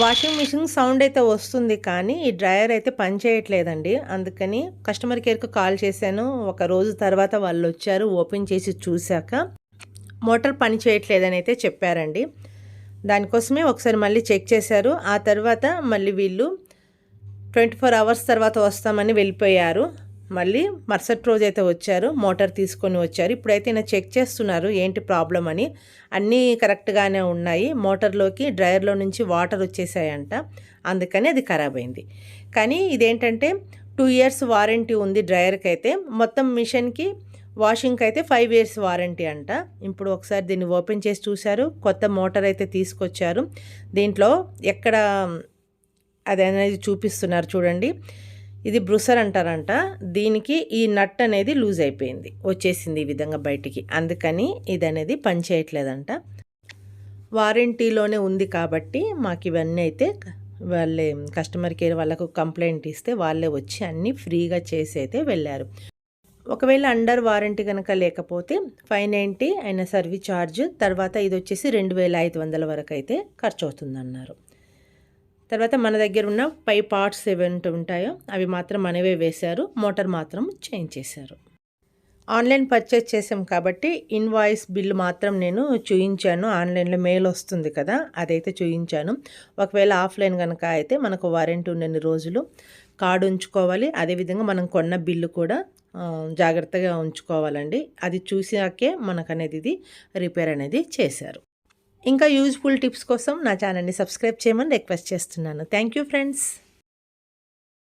Washing machine sound అయితే వస్తుంది కానీ ఈ డ్రయర్ అయితే పని చేయట్లేదండి. అందుకని కస్టమర్ కేర్కు కాల్ చేశాను. ఒక రోజు తర్వాత వాళ్ళు వచ్చారు ఓపెన్ చేసి చూశాక మోటార్ పని చేయట్లేదని అయితే చెప్పారండి. దానికోసమే ఒకసారి మళ్ళీ చెక్ చేశారు. ఆ తర్వాత మళ్ళీ వీళ్ళు ట్వంటీ ఫోర్ అవర్స్ తర్వాత వస్తామని వెళ్ళిపోయారు. మళ్ళీ మరుసటి రోజు అయితే వచ్చారు మోటార్ తీసుకొని వచ్చారు. ఇప్పుడైతే నేను చెక్ చేస్తున్నారు ఏంటి ప్రాబ్లం అని. అన్నీ కరెక్ట్గానే ఉన్నాయి. మోటార్లోకి డ్రైయర్లో నుంచి వాటర్ వచ్చేసాయంట. అందుకని అది ఖరాబ్ అయింది. కానీ ఇదేంటంటే టూ ఇయర్స్ వారంటీ ఉంది డ్రైయర్కి అయితే మొత్తం మిషన్కి వాషింగ్కి అయితే ఫైవ్ ఇయర్స్ వారంటీ అంట. ఇప్పుడు ఒకసారి దీన్ని ఓపెన్ చేసి చూశారు. కొత్త మోటార్ అయితే తీసుకొచ్చారు. దీంట్లో ఎక్కడ అది అనేది చూపిస్తున్నారు చూడండి. ఇది బ్రుసర్ అంటారంట. దీనికి ఈ నట్ అనేది లూజ్ అయిపోయింది. వచ్చేసింది ఈ విధంగా బయటికి. అందుకని ఇది అనేది పనిచేయట్లేదంట. వారంటీలోనే ఉంది కాబట్టి మాకు ఇవన్నీ అయితే వాళ్ళే కస్టమర్ కేర్ వాళ్ళకు కంప్లైంట్ ఇస్తే వాళ్ళే వచ్చి అన్నీ ఫ్రీగా చేసి అయితే వెళ్ళారు. ఒకవేళ అండర్ వారంటీ కనుక లేకపోతే ఫైవ్ నైంటీ అయిన సర్వీస్ ఛార్జ్ తర్వాత ఇది వచ్చేసి రెండు వేల ఐదు వందల వరకు అయితే ఖర్చు అవుతుందన్నారు తర్వాత మన దగ్గర ఉన్న పై పార్ట్స్ ఏవైతే ఉంటాయో అవి మాత్రం మనవే వేశారు మోటార్ మాత్రం చేంజ్ చేశారు. ఆన్లైన్ పర్చేస్ చేసాం కాబట్టి ఇన్వాయిస్ బిల్ మాత్రం నేను చూయించాను. ఆన్లైన్లో మెయిల్ వస్తుంది కదా అదైతే చూయించాను. ఒకవేళ ఆఫ్లైన్ కనుక అయితే మనకు వారంటీ ఉండని రోజులు కార్డు ఉంచుకోవాలి. అదేవిధంగా మనం కొన్న బిల్లు కూడా జాగ్రత్తగా ఉంచుకోవాలండి. అది చూసాకే మనకు అనేది ఇది రిపేర్ అనేది చేశారు. ఇంకా యూజ్ఫుల్ టిప్స్ కోసం నా ఛానల్ని సబ్స్క్రైబ్ చేయమని రిక్వెస్ట్ చేస్తున్నాను. Thank you friends